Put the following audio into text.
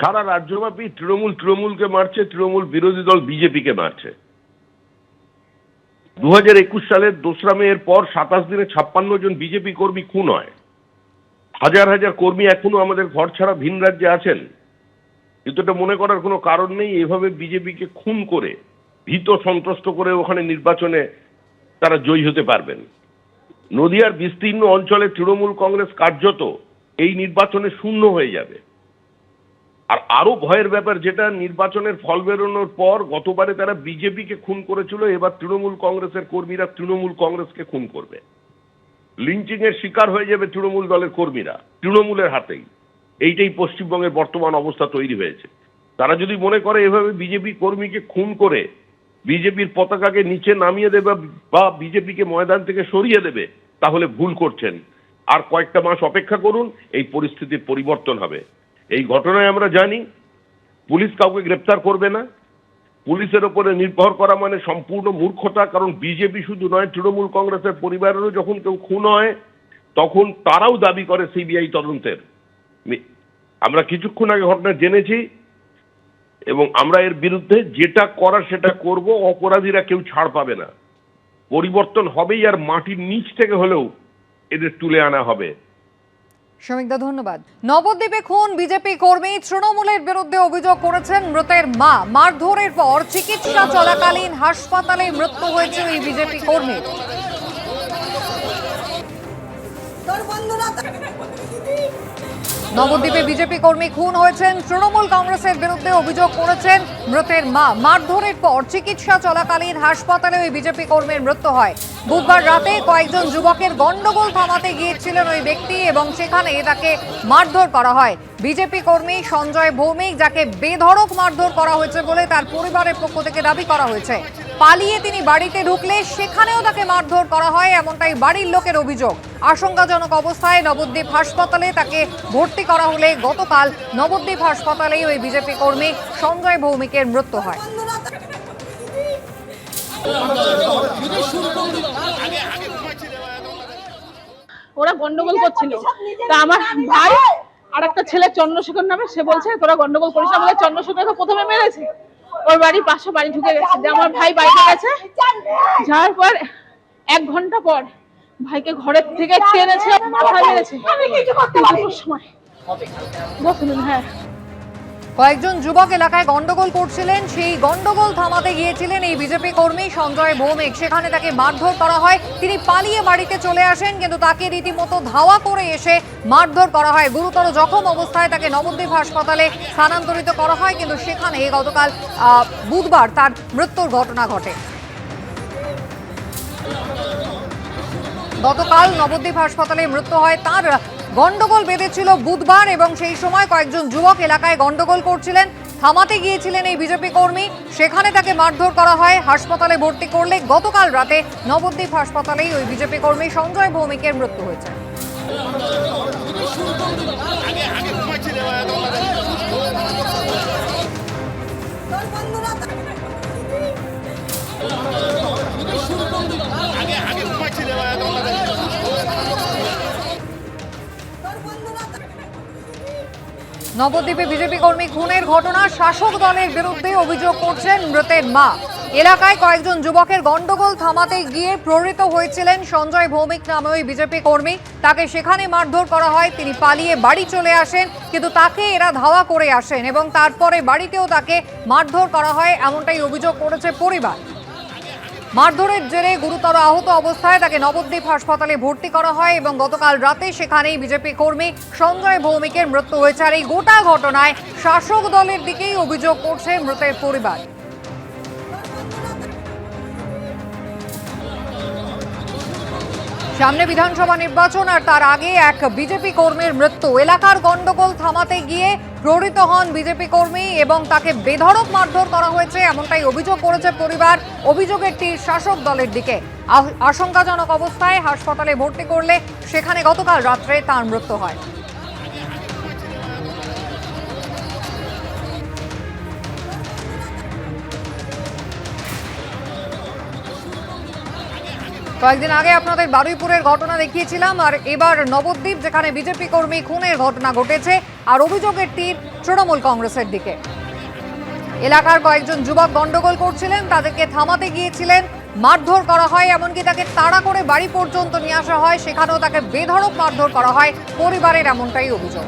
সারা রাজ্যব্যাপী তৃণমূল তৃণমূলকে মারছে, তৃণমূল বিরোধী দল বিজেপিকে মারছে। দু হাজার একুশ সালের দোসরা মেয়ের পর সাতাশ দিনে ছাপ্পান্ন জন বিজেপি কর্মী খুন হয়। হাজার হাজার কর্মী এখনও আমাদের ঘর ছাড়া ভিন রাজ্যে আছেন। কিন্তু এটা মনে করার কোনো কারণ নেই, এভাবে বিজেপিকে খুন করে, ভীত সন্ত্রস্ত করে ওখানে নির্বাচনে তারা জয়ী হতে পারবেন। নদিয়ার বিস্তীর্ণ অঞ্চলে তৃণমূল কংগ্রেস কার্যত এই নির্বাচনে শূন্য হয়ে যাবে। আর আরও ভয়ের ব্যাপার যেটা, নির্বাচনের ফল বেরোনোর পর গতবারে তারা বিজেপিকে খুন করেছিল, এবার তৃণমূল কংগ্রেসের কর্মীরা তৃণমূল কংগ্রেসকে খুন করবে। লিঞ্চিং এর শিকার হয়ে যাবে তৃণমূল দলের কর্মীরা, তৃণমূলের হাতেই। এইটাই পশ্চিমবঙ্গের বর্তমান অবস্থা তৈরি হয়েছে। তারা যদি মনে করে এভাবে বিজেপি কর্মীকে খুন করে, বিজেপির পতাকাকে নিচে নামিয়ে দেবে বা বিজেপিকে ময়দান থেকে সরিয়ে দেবে, তাহলে ভুল করছেন। আর কয়েকটা মাস অপেক্ষা করুন, এই পরিস্থিতির পরিবর্তন হবে। এই ঘটনায় আমরা জানি, পুলিশ কাউকে গ্রেপ্তার করবে না। পুলিশের ওপরে নির্ভর করা মানে সম্পূর্ণ মূর্খতা, কারণ বিজেপি শুধু নয়, তৃণমূল কংগ্রেসের পরিবারেরও যখন কেউ খুন হয়, তখন তারাও দাবি করে সিবিআই তদন্তের। আমরা কিছুক্ষণ আগে ঘটনা জেনেছি, এবং আমরা এর বিরুদ্ধে যেটা করার সেটা করব, অপরাধীরা কেউ ছাড় পাবে না। পরিবর্তন হবেই আর মাটির নিচ থেকে হলেও এদের তুলে আনা হবে। শ্রমিকদা, ধন্যবাদ। নবদ্বীপে খুন বিজেপি কর্মী তৃণমূলের বিরুদ্ধে অভিযোগ করেছেন মৃতের মা। মারধরের পর চিকিৎসা চলাকালীন হাসপাতালে মৃত্যু হয়েছে এই বিজেপি বন্ধুরা নবদ্বীপে বিজেপি কর্মী খুন হয়েছেন। তৃণমূল কংগ্রেসের বিরুদ্ধে অভিযোগ করেছেন মৃতের মা। মারধরের পর চিকিৎসা চলাকালীন হাসপাতালে ওই বিজেপি কর্মীর মৃত্যু হয়। বুধবার রাতে কয়েকজন যুবকের গন্ডগোল থামাতে গিয়েছিলেন ওই ব্যক্তি এবং সেখানে তাকে মারধর করা হয়। বিজেপি কর্মী সঞ্জয় ভৌমিক, যাকে বেধড়ক মারধর করা হয়েছে বলে তার পরিবারের পক্ষ থেকে দাবি করা হয়েছে। পালিয়ে তিনি বাড়িতে ঢুকলে সেখানেও তাকে মারধর করা হয়, এমনটাই বাড়ির লোকের অভিযোগ। আশঙ্কাজনক অবস্থায় নবদ্বীপ হাসপাতালে তাকে ভর্তি করা হলে গতকাল নবদ্বীপ হাসপাতালেই ওই বিজেপি কর্মী সঞ্জয় ভৌমিকের মৃত্যু হয়। ওরা গন্ডগোল করছিল। তা আমার ভাই আর একটা ছেলে চন্দ্রশেখর নামে, সে বলছে, তোরা গন্ডগোল করিস বলে, চন্দ্রশেখরকে প্রথমে মেরেছে? ওর বাড়ির পাশে বাড়ি ঢুকে গেছে। যে আমার ভাই বাড়িতে গেছে যাওয়ার পর এক ঘণ্টা পর ভাইকে ঘরের থেকে টেনেছে মাথা মেরেছে। সময়। হ্যাঁ। কয়েকজন যুবক এলাকায় গন্ডগোল করছিলেন, সেই গন্ডগোল থামাতে গিয়েছিলেন এই বিজেপি কর্মী সঞ্জয় ভৌমিক। সেখানে তাকে মারধর করা হয়। তিনি পালিয়ে বাড়িতে চলে আসেন, কিন্তু তাকে রীতিমতো ধাওয়া করে এসে মারধর করা হয়। গুরুতর জখম অবস্থায় তাকে নবদ্বীপ হাসপাতালে স্থানান্তরিত করা হয়, কিন্তু সেখানে গতকাল বুধবার তার মৃত্যুর ঘটনা ঘটে। গতকাল নবদ্বীপ হাসপাতালে মৃত্যু হয় তার গন্ডগোল বেঁধেছিল বুধবার এবং সেই সময় কয়েকজন যুবক এলাকায় গন্ডগোল করছিলেন। থামাতে গিয়েছিলেন এই বিজেপি কর্মী। সেখানে তাকে মারধর করা হয়। হাসপাতালে ভর্তি করলে গতকাল রাতে নবদ্বীপ হাসপাতালেই ওই বিজেপি কর্মী সঞ্জয় ভৌমিকের মৃত্যু হয়েছে। নবদ্বীপে বিজেপি কর্মী খুনের ঘটনা, শাসক দলের বিরুদ্ধে অভিযোগ করছেন মৃতের মা। এলাকায় কয়েকজন যুবকের গন্ডগোল থামাতে গিয়ে প্রহৃত হয়েছিলেন সঞ্জয় ভৌমিক নামে ওই বিজেপি কর্মী। তাকে সেখানে মারধর করা হয়, তিনি পালিয়ে বাড়ি চলে আসেন, কিন্তু তাকে এরা ধাওয়া করে আসেন এবং তারপরে বাড়িতেও তাকে মারধর করা হয়, এমনটাই অভিযোগ করেছে পরিবার। মারধরের জেরে গুরুতর আহত অবস্থায় তাকে নবদ্বীপ হাসপাতালে ভর্তি করা হয় এবং গতকাল রাতে সেখানেই বিজেপি কর্মী সঞ্জয় ভৌমিকের মৃত্যু হয়েছে আর এই গোটা ঘটনায় শাসক দলের দিকেই অভিযোগ করছে মৃতের পরিবার। সামনে বিধানসভা নির্বাচন আর তার আগে এক বিজেপি কর্মীর মৃত্যু। এলাকার গন্ডগোল থামাতে গিয়ে প্রহৃত হন বিজেপি কর্মী এবং তাকে বেধড়ক মারধর করা হয়েছে, এমনটাই অভিযোগ করেছে পরিবার। অভিযোগের তীর শাসক দলের দিকে। আশঙ্কাজনক অবস্থায় হাসপাতালে ভর্তি করলে সেখানে গতকাল রাত্রে তার মৃত্যু হয়। কয়েকদিন আগে আপনাদের বারুইপুরের ঘটনা দেখিয়েছিলাম, আর এবার নবদ্বীপ, যেখানে বিজেপি কর্মী খুনের ঘটনা ঘটেছে, আর অভিযোগের তীর তৃণমূল কংগ্রেসের দিকে। এলাকার কয়েকজন যুবক গন্ডগোল করছিলেন, তাদেরকে থামাতে গিয়েছিলেন, মারধর করা হয়, এমনকি তাকে তাড়া করে বাড়ি পর্যন্ত নিয়ে আসা হয়, সেখানেও তাকে বেধড়ক মারধর করা হয়, পরিবারের এমনটাই অভিযোগ।